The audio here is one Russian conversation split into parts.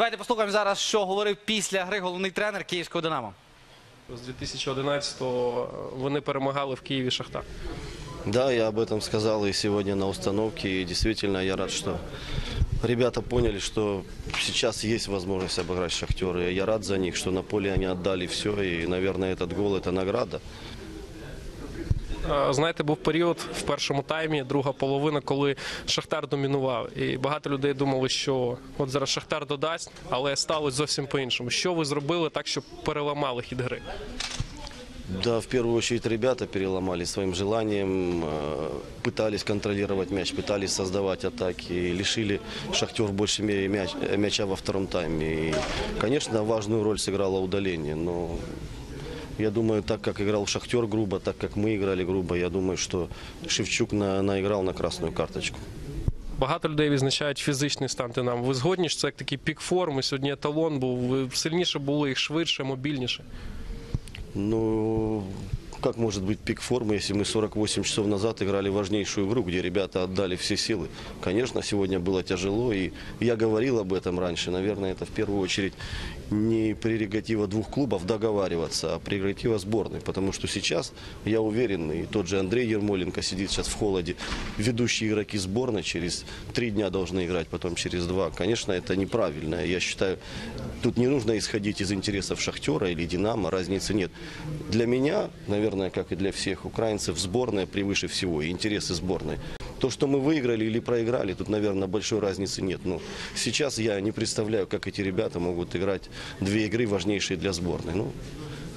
Давайте послухаємо зараз, що говорив після гри головний тренер київського Динамо. З 2011-го вони перемагали в Києві Шахтар. Да, я об этом сказал и сегодня на установке. И действительно, я рад, что ребята поняли, что сейчас есть возможность обыграть Шахтера. И я рад за них, что на поле они отдали все. И, наверное, этот гол – это награда. Е, Знаєте, був період в першому таймі, друга половина, коли Шахтар домінував. І багато людей думали, що от зараз Шахтар додасть, але сталося зовсім по-іншому. Що ви зробили так, щоб переламали хід гри? Да, в первую очередь ребята переломали своим желанием, э, пытались контролировать мяч, пытались создавать атаки, лишили Шахтер в большей мере мяч, э, мяча во втором тайме. И, конечно, важную роль сыграло удаление, но я думаю, так как играл Шахтер грубо, так как мы играли грубо, я думаю, что Шевчук на, наиграл на красную карточку. Багато людей відзначають фізичний стан Динамо. Ви згодні, що це як такий пік форми, сьогодні еталон був, ви сильніше були, їх швидше, мобільніше. Ну, как может быть пик формы, если мы 48 часов назад играли важнейшую игру, где ребята отдали все силы? Конечно, сегодня было тяжело, и я говорил об этом раньше. Наверное, это в первую очередь не прерогатива двух клубов договариваться, а прерогатива сборной. Потому что сейчас, я уверен, и тот же Андрей Ермоленко сидит сейчас в холоде, ведущие игроки сборной через три дня должны играть, потом через два. Конечно, это неправильно. Я считаю, тут не нужно исходить из интересов Шахтера или Динамо, разницы нет. Для меня, наверное, как и для всех украинцев, сборная превыше всего, и интересы сборной. То, что мы выиграли или проиграли, тут, наверное, большой разницы нет. Но сейчас я не представляю, как эти ребята могут играть две игры, важнейшие для сборной. Ну,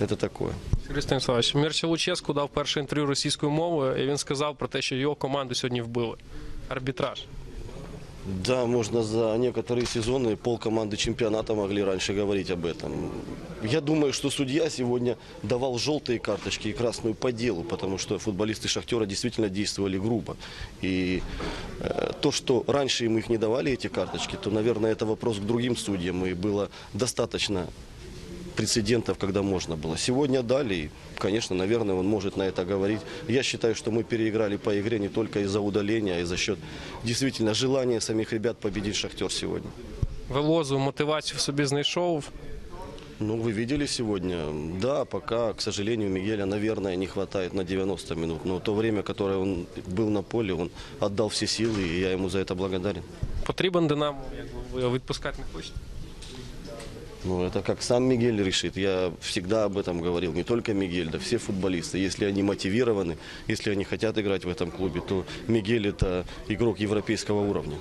это такое. Сергій Станіславович, Мірча Луческу дав перше інтерв'ю російською мовою, і він сказав про те, що його команду сьогодні вбили. Арбітраж. Да, можно за некоторые сезоны пол команды чемпионата могли раньше говорить об этом. Я думаю, что судья сегодня давал желтые карточки и красную по делу, потому что футболисты Шахтера действительно действовали грубо. И э, то, что раньше им их не давали, эти карточки, то, наверное, это вопрос к другим судьям. И было достаточно прецедентов, когда можно было. Сегодня дали, и, конечно, наверное, он может на это говорить. Я считаю, что мы переиграли по игре не только из-за удаления, а и за счет действительно желания самих ребят победить Шахтер сегодня. Велозу мотивацію в собі знайшов. Ну, вы видели сегодня, да, пока, к сожалению, Мигеля, наверное, не хватает на 90 минут. Но то время, которое он был на поле, он отдал все силы, и я ему за это благодарен. Потрібен Динамо, якби ви відпускати не хочете. Ну, это как сам Мигель решит. Я всегда об этом говорил. Не только Мигель, да все футболисты. Если они мотивированы, если они хотят играть в этом клубе, то Мигель это игрок европейского уровня.